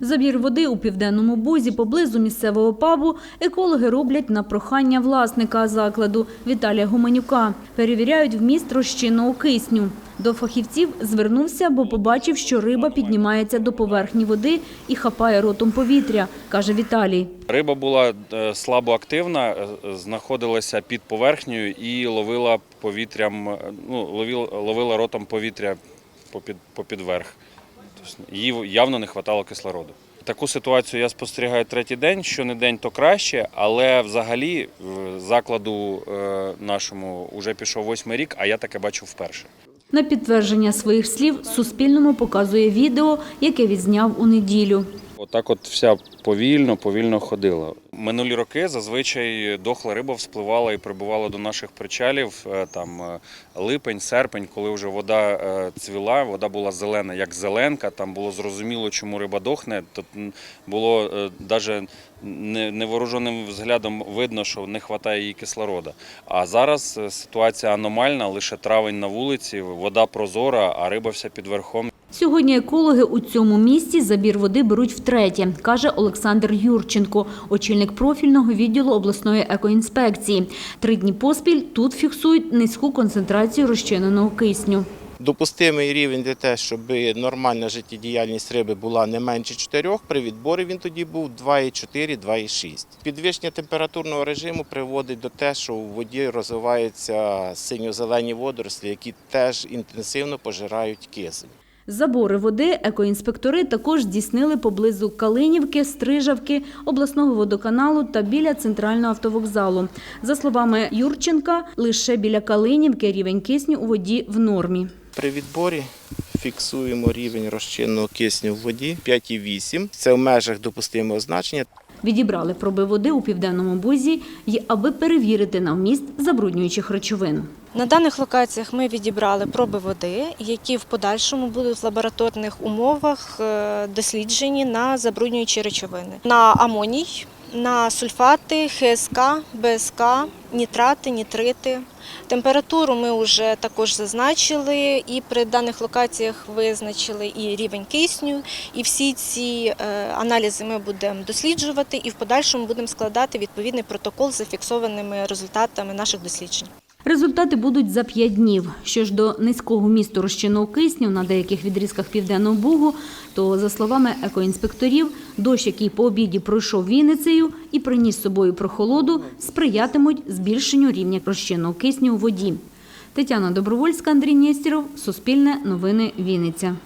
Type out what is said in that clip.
Забір води у південному бузі поблизу місцевого пабу екологи роблять на прохання власника закладу Віталія Гуменюка. Перевіряють вміст розчинного кисню. До фахівців звернувся, бо побачив, що риба піднімається до поверхні води і хапає ротом повітря, каже Віталій. Риба була е, слабоактивна, е, знаходилася під поверхнею і ловила повітрям, е, ну, ловила ротом повітря попід, попід верх. Їй явно не вистачало кислороду. Таку ситуацію я спостерігаю третій день. Що не день, то краще, але взагалі в закладу е, нашому вже пішов восьмий рік, а я таке бачу вперше. На підтвердження своїх слів Суспільному показує відео, яке відзняв у неділю. Отак от вся повільно, повільно ходила. Минулі роки зазвичай дохла риба вспливала і прибувала до наших причалів е, там е, липень, серпень, коли вже вода е, цвіла, вода була зелена, як зеленка. Там було зрозуміло, чому риба дохне. Тут було навіть невооруженим взглядом видно, що не вистачає їй кислорода. А зараз ситуація аномальна, лише травень на вулиці, вода прозора, а риба вся під верхом. Сьогодні екологи у цьому місці забір води беруть втретє, каже Олександр Юрченко, очільник профільного відділу обласної екоінспекції. Три дні поспіль тут фіксують низьку концентрацію розчиненого кисню. Допустимий рівень для те, щоб нормальна життєдіяльність риби була не менше 4, при відборі він тоді був 2,4-2,6. Підвищення температурного режиму приводить до те, що у воді розвиваються синьо-зелені водорослі, які теж інтенсивно пожирають кисень. Забори води екоінспектори також здійснили поблизу Калинівки, Стрижавки, обласного водоканалу та біля центрального автовокзалу. За словами Юрченка, лише біля Калинівки рівень кисню у воді в нормі. При відборі фіксуємо рівень розчинного кисню в воді 5,8. Це в межах допустимого значення. Відібрали проби води у південному бузі, аби перевірити на вміст забруднюючих речовин. На даних локаціях ми відібрали проби води, які в подальшому будуть в лабораторних умовах е, досліджені на забруднюючі речовини. На амоній, на сульфати, ХСК, БСК, нітрати, нітрити. Температуру ми вже також зазначили, і при даних локаціях визначили і рівень кисню. І всі ці е, аналізи ми будемо досліджувати і в подальшому будемо складати відповідний протокол з зафіксованими результатами наших досліджень. Результати будуть за п'ять днів. Що ж до низького місту розчинного кисню на деяких відрізках Південного Бугу, то, за словами екоінспекторів, дощ, який по обіді пройшов Вінницею і приніс з собою прохолоду, сприятимуть збільшенню рівня розчинного кисню у воді. Тетяна Добровольська, Андрій Нєстіров, Суспільне новини Вінниця.